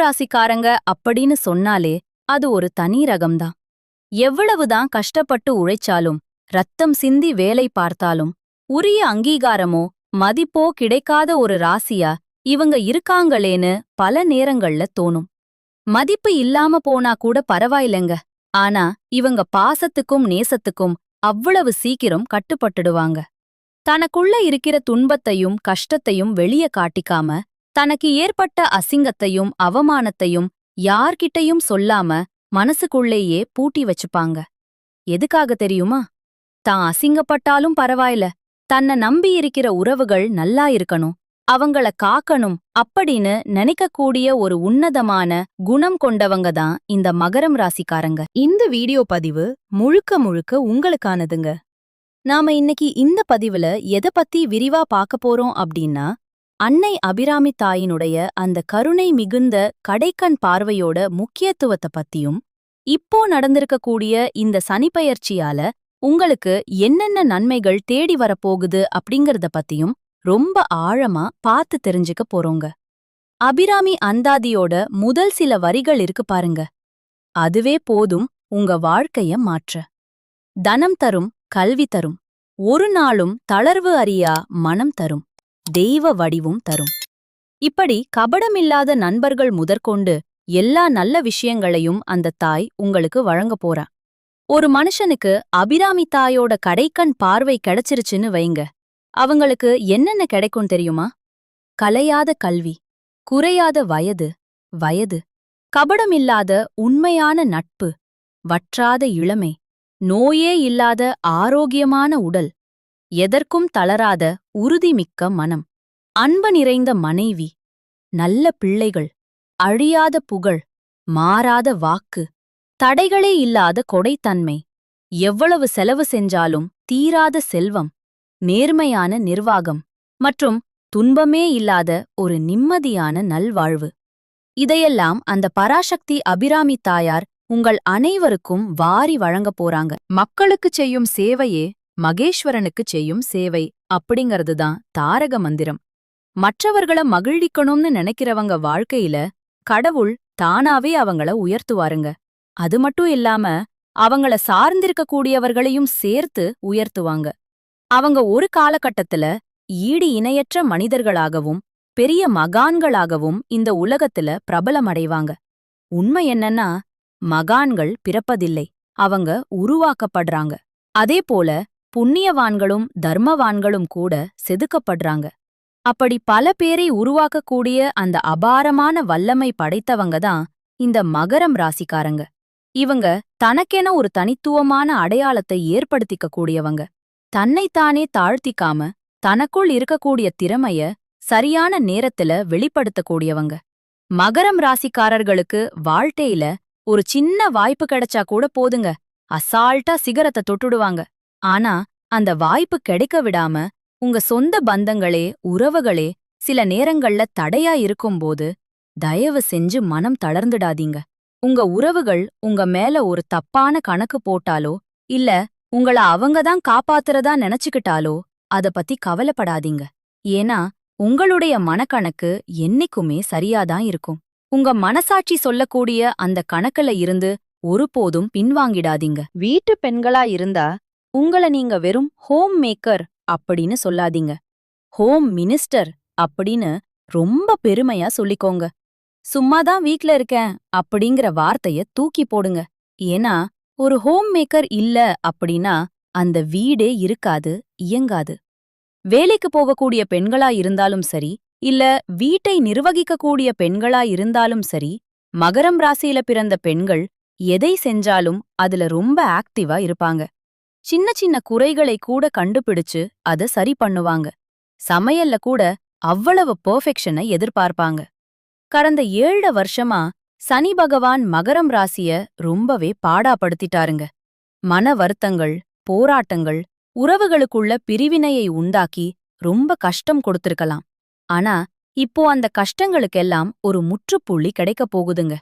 ராசிக்காரங்க அப்படின்னு சொன்னாலே அது ஒரு தனி ரகம்தான். எவ்வளவுதான் கஷ்டப்பட்டு உழைச்சாலும் ரத்தம் சிந்தி வேலை பார்த்தாலும் உரிய அங்கீகாரமோ மதிப்போ கிடைக்காத ஒரு ராசியா இவங்க இருக்காங்களேன்னு பல நேரங்கள்ல தோணும். மதிப்பு இல்லாம போனா கூட பரவாயில்லைங்க. ஆனா இவங்க பாசத்துக்கும் நேசத்துக்கும் அவ்வளவு சீக்கிரம் கட்டுப்பட்டுடுவாங்க. தனக்குள்ள இருக்கிற துன்பத்தையும் கஷ்டத்தையும் வெளிய காட்டிக்காம தனக்கு ஏற்பட்ட அசிங்கத்தையும் அவமானத்தையும் யார்கிட்டயும் சொல்லாம மனசுக்குள்ளேயே பூட்டி வச்சுப்பாங்க. எதுக்காக தெரியுமா? தான் அசிங்கப்பட்டாலும் பரவாயில்ல. தன்னை நம்பி இருக்கிற உறவுகள் நல்லா இருக்கணும். அவங்கள காக்கணும் அப்படின்னு நினைக்கக்கூடிய ஒரு உன்னதமான குணம் கொண்டவங்க தான் இந்த மகரம் ராசிக்காரங்க. இந்த வீடியோ பதிவு முழுக்க முழுக்க உங்களுக்கானதுங்க. நாம இன்னைக்கு இந்த பதிவுல எதை பத்தி விரிவா பார்க்க போறோம் அப்படின்னா அன்னை அபிராமி தாயினுடைய அந்த கருணை மிகுந்த கடைக்கண் பார்வையோட முக்கியத்துவத்தை பத்தியும் இப்போ நடந்திருக்கக்கூடிய இந்த சனிப்பெயர்ச்சியால உங்களுக்கு என்னென்ன நன்மைகள் தேடி வரப்போகுது அப்படிங்கறத பத்தியும் ரொம்ப ஆழமா பார்த்து தெரிஞ்சுக்க போறோங்க. அபிராமி அந்தாதியோட முதல் சில வரிகள் இருக்கு பாருங்க. அதுவே போதும் உங்க வாழ்க்கைய மாற்ற. தனம் தரும் கல்வி தரும். ஒரு நாளும் தளர்வு அறியா மனம் தரும். தெய்வ வடிவும் தரும். இப்படி கபடமில்லாத நண்பர்கள் முதற்கொண்டு எல்லா நல்ல விஷயங்களையும் அந்த தாய் உங்களுக்கு வழங்க போறா. ஒரு மனுஷனுக்கு அபிராமி தாயோட கடைக்கண் பார்வை கிடைச்சிருச்சுன்னு வைங்க. அவங்களுக்கு என்னென்ன கிடைக்கும் தெரியுமா? கலையாத கல்வி குறையாத வயது வயது கபடமில்லாத உண்மையான நட்பு வற்றாத இளமை நோயே இல்லாத ஆரோக்கியமான உடல் எதற்கும் தளராத உறுதிமிக்க மனம். அன்பு நிறைந்த மனைவி. நல்ல பிள்ளைகள். அழியாத புகழ். மாறாத வாக்கு. தடைகளே இல்லாத கொடைத்தன்மை. எவ்வளவு செலவு செஞ்சாலும் தீராத செல்வம். நேர்மையான நிர்வாகம். மற்றும் துன்பமே இல்லாத ஒரு நிம்மதியான நல்வாழ்வு. இதையெல்லாம் அந்த பராசக்தி அபிராமி தாயார் உங்கள் அனைவருக்கும் வாரி வழங்கப் போறாங்க. மக்களுக்கு செய்யும் சேவையே மகேஸ்வரனுக்கு செய்யும் சேவை அப்படிங்கறதுதான் தாரக மந்திரம். மற்றவர்கள மகிழ்விக்கணும்னு நினைக்கிறவங்க வாழ்க்கையில கடவுள் தானாவே அவங்கள உயர்த்துவாருங்க. அது மட்டும் இல்லாம அவங்கள சார்ந்திருக்கக்கூடியவர்களையும் சேர்த்து உயர்த்துவாங்க. அவங்க ஒரு காலகட்டத்துல ஈடு இணையற்ற மனிதர்களாகவும் பெரிய மகான்களாகவும் இந்த உலகத்துல பிரபலமடைவாங்க. உண்மை என்னன்னா மகான்கள் பிறப்பதில்லை. அவங்க உருவாக்கப்படுறாங்க. அதே போல புண்ணியவான்களும் தர்மவான்களும் கூட செதுக்கப்படுறாங்க. அப்படி பல பேரை உருவாக்கக்கூடிய அந்த அபாரமான வல்லமை படைத்தவங்க தான் இந்த மகரம் ராசிக்காரங்க. இவங்க தனக்கென ஒரு தனித்துவமான அடையாளத்தை ஏற்படுத்திக்க கூடியவங்க தன்னைத்தானே தாழ்த்திக்காம தனக்குள் இருக்கக்கூடிய திறமைய சரியான நேரத்துல வெளிப்படுத்தக்கூடியவங்க. மகரம் ராசிக்காரர்களுக்கு வாழ்க்கையில ஒரு சின்ன வாய்ப்பு கிடைச்சா கூட போதுங்க. அசால்ட்டா சிகரத்தை தொட்டுடுவாங்க. ஆனா அந்த வாய்ப்பு கிடைக்க விடாம உங்க சொந்த பந்தங்களே உறவுகளே சில நேரங்கள்ல தடையா இருக்கும்போது தயவு செஞ்சு மனம் தளர்ந்துடாதீங்க. உங்க உறவுகள் உங்க மேல ஒரு தப்பான கணக்கு போட்டாலோ இல்ல உங்கள அவங்க தான் காப்பாத்துறதா நினைச்சுக்கிட்டாலோ அத பத்தி கவலைப்படாதீங்க. ஏன்னா உங்களுடைய மனக்கணக்கு என்னைக்குமே சரியாதான் இருக்கும். உங்க மனசாட்சி சொல்லக்கூடிய அந்த கணக்குல இருந்து ஒருபோதும் பின்வாங்கிடாதீங்க. வீட்டு பெண்களா இருந்தா உங்கள நீங்க வெறும் ஹோம் மேக்கர் அப்படின்னு சொல்லாதீங்க. ஹோம் மினிஸ்டர் அப்படின்னு ரொம்ப பெருமையா சொல்லிக்கோங்க. சும்மாதான் வீட்ல இருக்கேன் அப்படிங்கிற வார்த்தைய தூக்கி போடுங்க. ஏன்னா ஒரு ஹோம் மேக்கர் இல்ல அப்படின்னா அந்த வீடே இருக்காது இயங்காது. வேலைக்கு போகக்கூடிய பெண்களா இருந்தாலும் சரி இல்ல வீட்டை நிர்வகிக்கக்கூடிய பெண்களா இருந்தாலும் சரி மகரம் ராசியில பிறந்த பெண்கள் எதை செஞ்சாலும் அதுல ரொம்ப ஆக்டிவா இருப்பாங்க. சின்ன சின்ன குறைகளை கூட கண்டுபிடிச்சு அத சரி பண்ணுவாங்க. சமையல்ல கூட அவ்வளவு பெர்ஃபெக்ஷனை எதிர்பார்ப்பாங்க. கடந்த ஏழு வருஷமா சனி பகவான் மகரம் ராசிய ரொம்பவே பாடாப்படுத்திட்டாருங்க. மன வருத்தங்கள் போராட்டங்கள் உறவுகளுக்குள்ள பிரிவினையை உண்டாக்கி ரொம்ப கஷ்டம் கொடுத்திருக்கலாம். ஆனா இப்போ அந்த கஷ்டங்களுக்கெல்லாம் ஒரு முற்றுப்புள்ளி கிடைக்கப் போகுதுங்க.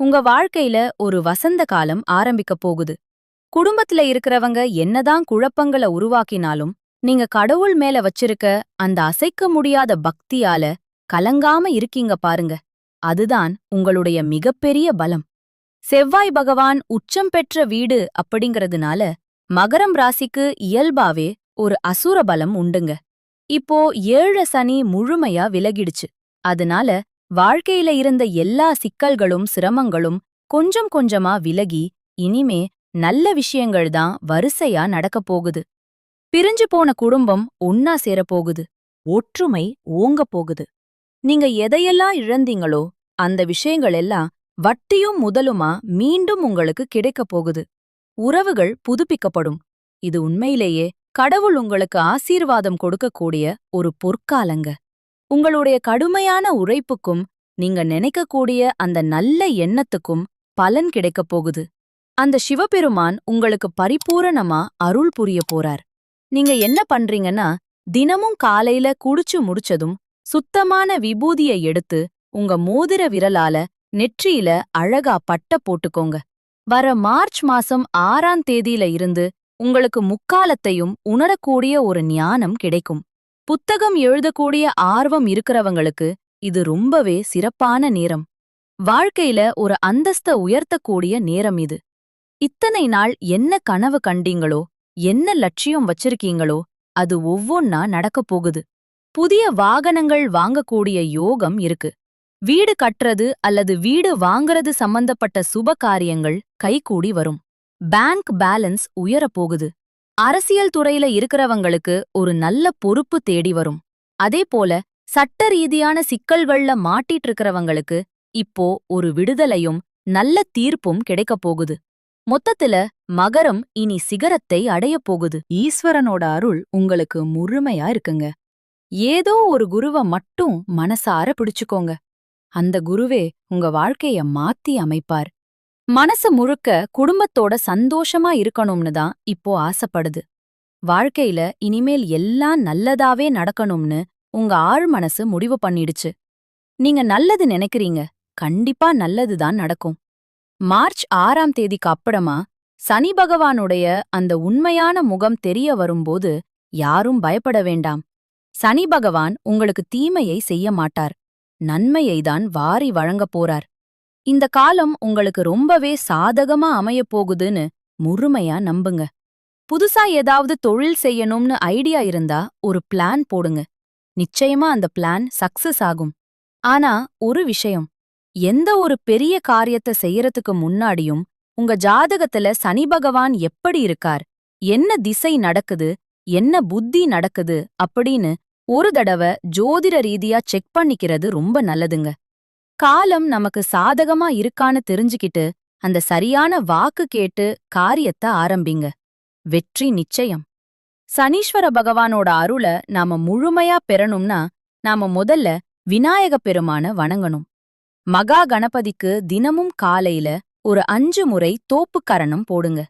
உங்க வாழ்க்கையில ஒரு வசந்த காலம் ஆரம்பிக்கப் போகுது. குடும்பத்துல இருக்கிறவங்க என்னதான் குழப்பங்கள உருவாக்கினாலும் நீங்க கடவுள் மேல வச்சிருக்க அந்த அசைக்க முடியாத பக்தியால கலங்காம இருக்கீங்க பாருங்க. அதுதான் உங்களுடைய மிகப்பெரிய பலம். செவ்வாய் பகவான் உச்சம் பெற்ற வீடு அப்படிங்கறதுனால மகரம் ராசிக்கு இயல்பாவே ஒரு அசுர பலம் உண்டுங்க. இப்போ ஏழ சனி முழுமையா விலகிடுச்சு. அதனால வாழ்க்கையில இருந்த எல்லா சிக்கல்களும் சிரமங்களும் கொஞ்சம் கொஞ்சமா விலகி இனிமே நல்ல விஷயங்கள் தான் வரிசையா நடக்கப் போகுது. பிரிஞ்சு போன குடும்பம் ஒன்னா சேரப்போகுது ஒற்றுமை ஓங்கப் போகுது. நீங்க எதையெல்லாம் இழந்தீங்களோ அந்த விஷயங்கள் எல்லாம் வட்டியும் முதலுமா மீண்டும் உங்களுக்கு கிடைக்கப் போகுது. உறவுகள் புதுப்பிக்கப்படும். இது உண்மையிலேயே கடவுள் உங்களுக்கு ஆசீர்வாதம் கொடுக்கக்கூடிய ஒரு பொற்காலங்க. உங்களுடைய கடுமையான உழைப்புக்கும் நீங்க நினைக்கக்கூடிய அந்த நல்ல எண்ணத்துக்கும் பலன் கிடைக்கப் போகுது. அந்த சிவபெருமான் உங்களுக்கு பரிபூரணமா அருள் புரிய போறார். நீங்க என்ன பண்றீங்கன்னா தினமும் காலையில குடிச்சு முடிச்சதும் சுத்தமான விபூதிய எடுத்து உங்க மோதிர விரலால நெற்றியில அழகா பட்ட போட்டுக்கோங்க. வர மார்ச் மாசம் ஆறாம் தேதியில இருந்து உங்களுக்கு முக்காலத்தையும் உணரக்கூடிய ஒரு ஞானம் கிடைக்கும். புத்தகம் எழுதக்கூடிய ஆர்வம் இருக்கிறவங்களுக்கு இது ரொம்பவே சிறப்பான நேரம். வாழ்க்கையில ஒரு அந்தஸ்த உயர்த்தக்கூடிய நேரம் இது. இத்தனை நாள் என்ன கனவு கண்டீங்களோ என்ன லட்சியம் வச்சிருக்கீங்களோ அது ஒவ்வொன்னா நடக்கப் போகுது. புதிய வாகனங்கள் வாங்கக்கூடிய யோகம் இருக்கு. வீடு கட்டுறது அல்லது வீடு வாங்கறது சம்பந்தப்பட்ட சுப காரியங்கள் கைகூடி வரும். பேங்க் பேலன்ஸ் உயரப் போகுது. அரசியல் துறையில இருக்கிறவங்களுக்கு ஒரு நல்ல பொறுப்பு தேடி வரும். அதே போல சட்ட ரீதியான சிக்கல்கள்ல மாட்டிட்டு இருக்கிறவங்களுக்கு இப்போ ஒரு விடுதலையும் நல்ல தீர்ப்பும் கிடைக்கப் போகுது. மொத்தத்துல மகரம் இனி சிகரத்தை அடையப் போகுது. ஈஸ்வரனோட அருள் உங்களுக்கு முழுமையா இருக்குங்க. ஏதோ ஒரு குருவ மட்டும் மனசார பிடிச்சுக்கோங்க அந்த குருவே உங்க வாழ்க்கைய மாத்தி அமைப்பார். மனசு முழுக்க குடும்பத்தோட சந்தோஷமா இருக்கணும்னு தான் இப்போ ஆசைப்படுது. வாழ்க்கையில இனிமேல் எல்லாம் நல்லதாவே நடக்கணும்னு உங்க ஆழ் மனசு முடிவு பண்ணிடுச்சு. நீங்க நல்லது நினைக்கிறீங்க. கண்டிப்பா நல்லதுதான் நடக்கும். மார்ச் ஆறாம் தேதிக்கு அப்புறமா சனி பகவானுடைய அந்த உண்மையான முகம் தெரிய வரும்போது யாரும் பயப்பட வேண்டாம். சனி பகவான் உங்களுக்கு தீமையை செய்ய மாட்டார். நன்மையைதான் வாரி வழங்கப் போறார். இந்த காலம் உங்களுக்கு ரொம்பவே சாதகமா அமையப் போகுதுன்னு முழுமையா நம்புங்க. புதுசா ஏதாவது தொழில் செய்யணும்னு ஐடியா இருந்தா ஒரு பிளான் போடுங்க. நிச்சயமா அந்த பிளான் சக்சஸ் ஆகும். ஆனா ஒரு விஷயம் எந்த ஒரு பெரிய காரியத்தை செய்யறதுக்கு முன்னாடியும் உங்க ஜாதகத்துல சனி பகவான் எப்படி இருக்கார்? என்ன திசை நடக்குது? என்ன புத்தி நடக்குது? அப்படின்னு ஒரு தடவை ஜோதிட ரீதியா செக் பண்ணிக்கிறது ரொம்ப நல்லதுங்க. காலம் நமக்கு சாதகமா இருக்கான்னு தெரிஞ்சுக்கிட்டு அந்த சரியான வாக்கு கேட்டு காரியத்தை ஆரம்பிங்க. வெற்றி நிச்சயம். சனீஸ்வர பகவானோட அருள நாம முழுமையா பெறணும்னா நாம முதல்ல விநாயக பெருமான வணங்கணும். மகா கணபதிக்கு தினமும் காலையில ஒரு அஞ்சு முறை தோப்புக்கரணம் போடுங்க.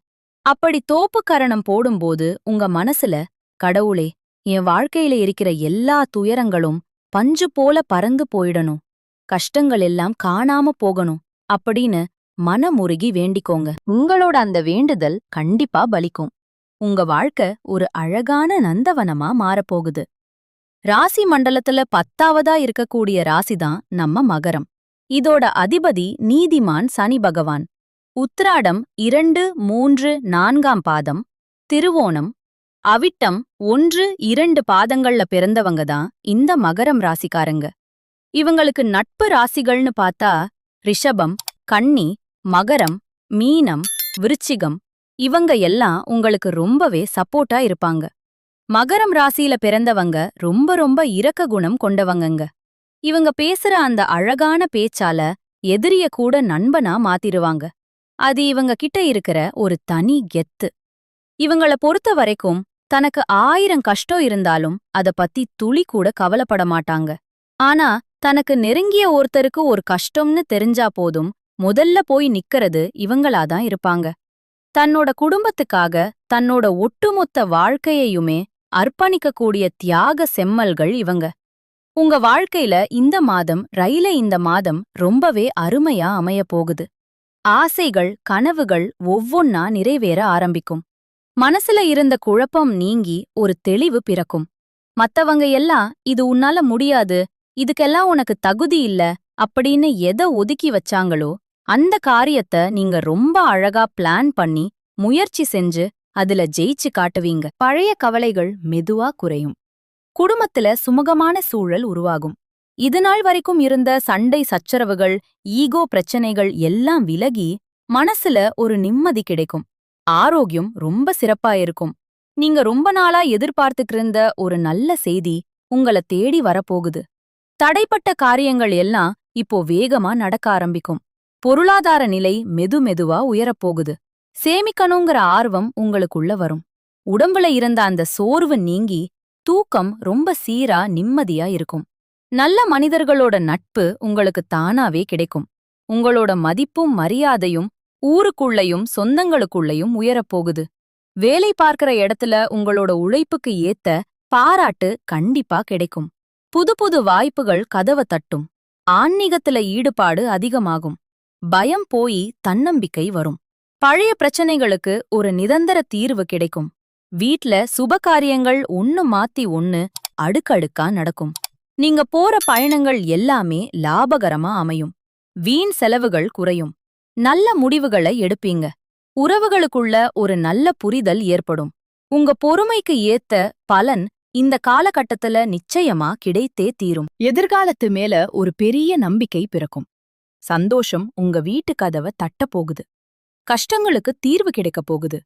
அப்படி தோப்புக்கரணம் போடும்போது உங்க மனசுல கடவுளே என் வாழ்க்கையில இருக்கிற எல்லா துயரங்களும் பஞ்சு போல பறந்து போயிடணும். கஷ்டங்கள் எல்லாம் காணாம போகணும். அப்படின்னு மனமுருகி வேண்டிக்கோங்க. உங்களோட அந்த வேண்டுதல் கண்டிப்பா பலிக்கும். உங்க வாழ்க்கை ஒரு அழகான நந்தவனமா மாறப்போகுது. ராசி மண்டலத்துல பத்தாவதா இருக்கக்கூடிய ராசிதான் நம்ம மகரம். இதோட அதிபதி நீதிமான் சனி பகவான். உத்ராடம் இரண்டு மூன்று நான்காம் பாதம். திருவோணம். அவிட்டம் ஒன்று இரண்டு பாதங்கள்ல பிறந்தவங்க தான் இந்த மகரம் ராசிக்காரங்க. இவங்களுக்கு நட்பு ராசிகள்னு பார்த்தா ரிஷபம் கன்னி மகரம் மீனம் விருச்சிகம். இவங்க எல்லாம் உங்களுக்கு ரொம்பவே சப்போர்ட்டா இருப்பாங்க. மகரம் ராசியில பிறந்தவங்க ரொம்ப ரொம்ப இரக்க குணம் கொண்டவங்கங்க. இவங்க பேசுற அந்த அழகான பேச்சால எதிரிய கூட நண்பனா மாத்திருவாங்க. அது இவங்க கிட்ட இருக்கிற ஒரு தனி கெத்து. இவங்கள பொறுத்த வரைக்கும் தனக்கு ஆயிரம் கஷ்டம் இருந்தாலும் அத பத்தி துளி கூட கவலைப்பட மாட்டாங்க. ஆனா தனக்கு நெருங்கிய ஒருத்தருக்கு ஒரு கஷ்டம்னு தெரிஞ்சா போதும் முதல்ல போய் நிக்கறது இவங்களாதான் இருப்பாங்க. தன்னோட குடும்பத்துக்காக தன்னோட ஒட்டுமொத்த வாழ்க்கையையுமே அர்ப்பணிக்கக்கூடிய தியாக செம்மல்கள் இவங்க. உங்க வாழ்க்கையில இந்த மாதம் ரயில இந்த மாதம் ரொம்பவே அருமையா அமையப் போகுது ஆசைகள் கனவுகள் ஒவ்வொன்னா நிறைவேற ஆரம்பிக்கும். மனசுல இருந்த குழப்பம் நீங்கி ஒரு தெளிவு பிறக்கும். மத்தவங்க எல்லாம் இது உன்னால முடியாது இதுக்கெல்லாம் உனக்கு தகுதி இல்ல அப்படின்னு எதை ஒதுக்கி வச்சாங்களோ அந்த காரியத்த நீங்க ரொம்ப அழகா பிளான் பண்ணி முயற்சி செஞ்சு அதுல ஜெயிச்சு காட்டுவீங்க. பழைய கவலைகள் மெதுவா குறையும். குடும்பத்துல சுமூகமான சூழல் உருவாகும். இதுநாள் வரைக்கும் இருந்த சண்டை சச்சரவுகள் ஈகோ பிரச்சனைகள் எல்லாம் விலகி மனசுல ஒரு நிம்மதி கிடைக்கும். ஆரோக்கியம் ரொம்ப சிறப்பா இருக்கும். நீங்க ரொம்ப நாளா எதிர்பார்த்துக்கிருந்த ஒரு நல்ல செய்தி உங்கள தேடி வரப்போகுது. தடைப்பட்ட காரியங்கள் எல்லாம் இப்போ வேகமா நடக்க ஆரம்பிக்கும். பொருளாதார நிலை மெது மெதுவா உயரப்போகுது. சேமிக்கணுங்கிற ஆர்வம் உங்களுக்குள்ள வரும். உடம்புல இருந்த அந்த சோர்வு நீங்கி தூக்கம் ரொம்ப சீரா நிம்மதியா இருக்கும். நல்ல மனிதர்களோட நட்பு உங்களுக்கு தானாவே கிடைக்கும். உங்களோட மதிப்பும் மரியாதையும் ஊருக்குள்ளயும் சொந்தங்களுக்குள்ளயும் உயரப்போகுது. வேலை பார்க்கிற இடத்துல உங்களோட உழைப்புக்கு ஏத்த பாராட்டு கண்டிப்பா கிடைக்கும். புது புது வாய்ப்புகள் கதவ தட்டும். ஆன்மீகத்துல ஈடுபாடு அதிகமாகும். பயம் போய் தன்னம்பிக்கை வரும். பழைய பிரச்சனைகளுக்கு ஒரு நிரந்தர தீர்வு கிடைக்கும். வீட்ல சுபகாரியங்கள் ஒன்னு மாத்தி ஒன்னு அடுக்கடுக்கா நடக்கும். நீங்க போற பயணங்கள் எல்லாமே லாபகரமா அமையும். வீண் செலவுகள் குறையும். நல்ல முடிவுகளை எடுப்பீங்க. உறவுகளுக்குள்ள ஒரு நல்ல புரிதல் ஏற்படும். உங்க பொறுமைக்கு ஏத்த பலன் இந்த காலகட்டத்துல நிச்சயமா கிடைத்தே தீரும். எதிர்காலத்து மேல ஒரு பெரிய நம்பிக்கை பிறக்கும். சந்தோஷம் உங்க வீட்டு கதவ தட்ட போகுது. கஷ்டங்களுக்கு தீர்வு கிடைக்கப் போகுது.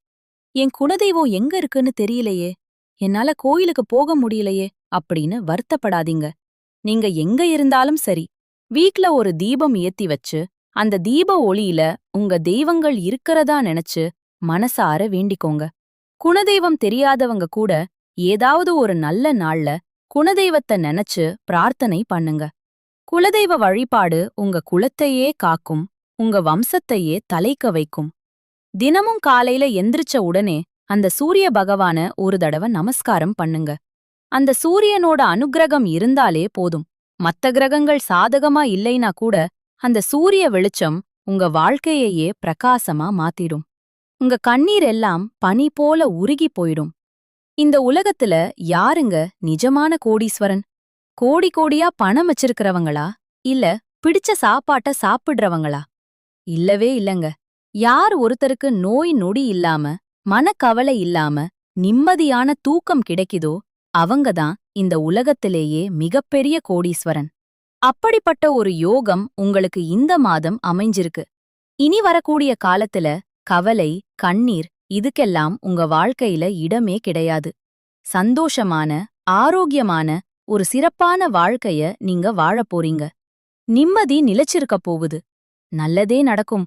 என் குலதெய்வம் எங்க இருக்குன்னு தெரியலையே. என்னால கோயிலுக்கு போக முடியலையே அப்படின்னு வருத்தப்படாதீங்க. நீங்க எங்க இருந்தாலும் சரி. வீட்ல ஒரு தீபம் ஏத்தி வச்சு அந்த தீப ஒளியில உங்க தெய்வங்கள் இருக்கிறதா நினைச்சு மனசார வேண்டிக்கோங்க. குணதெய்வம் தெரியாதவங்க கூட ஏதாவது ஒரு நல்ல நாள்ல குணதெய்வத்தை நினைச்சு பிரார்த்தனை பண்ணுங்க. குலதெய்வ வழிபாடு உங்க குலத்தையே காக்கும் உங்க வம்சத்தையே தலைக்க வைக்கும். தினமும் காலையில எந்திரிச்ச உடனே அந்த சூரிய பகவான ஒரு தடவ நமஸ்காரம் பண்ணுங்க. அந்த சூரியனோட அனுக்கிரகம் இருந்தாலே போதும். மத்த கிரகங்கள் சாதகமா இல்லைனா கூட அந்த சூரிய வெளிச்சம் உங்க வாழ்க்கையையே பிரகாசமா மாத்திடும். உங்க கண்ணீர் எல்லாம் பனி போல உருகி போயிடும். இந்த உலகத்துல யாருங்க நிஜமான கோடீஸ்வரன்? கோடி கோடியா பணம் வச்சிருக்கிறவங்களா? இல்ல பிடிச்ச சாப்பாட்ட சாப்பிடுறவங்களா? இல்லவே இல்லங்க. யார் ஒருத்தருக்கு நோய் நொடி இல்லாம மனக்கவலை இல்லாம நிம்மதியான தூக்கம் கிடைக்குதோ அவங்கதான் இந்த உலகத்திலேயே மிகப்பெரிய கோடீஸ்வரன். அப்படிப்பட்ட ஒரு யோகம் உங்களுக்கு இந்த மாதம் அமைஞ்சிருக்கு. இனி வரக்கூடிய காலத்துல கவலை கண்ணீர் இதுக்கெல்லாம் உங்க வாழ்க்கையில இடமே கிடையாது. சந்தோஷமான ஆரோக்கியமான ஒரு சிறப்பான வாழ்க்கைய நீங்க வாழப் போறீங்க. நிம்மதி நிலைச்சிருக்க போகுது. நல்லதே நடக்கும்.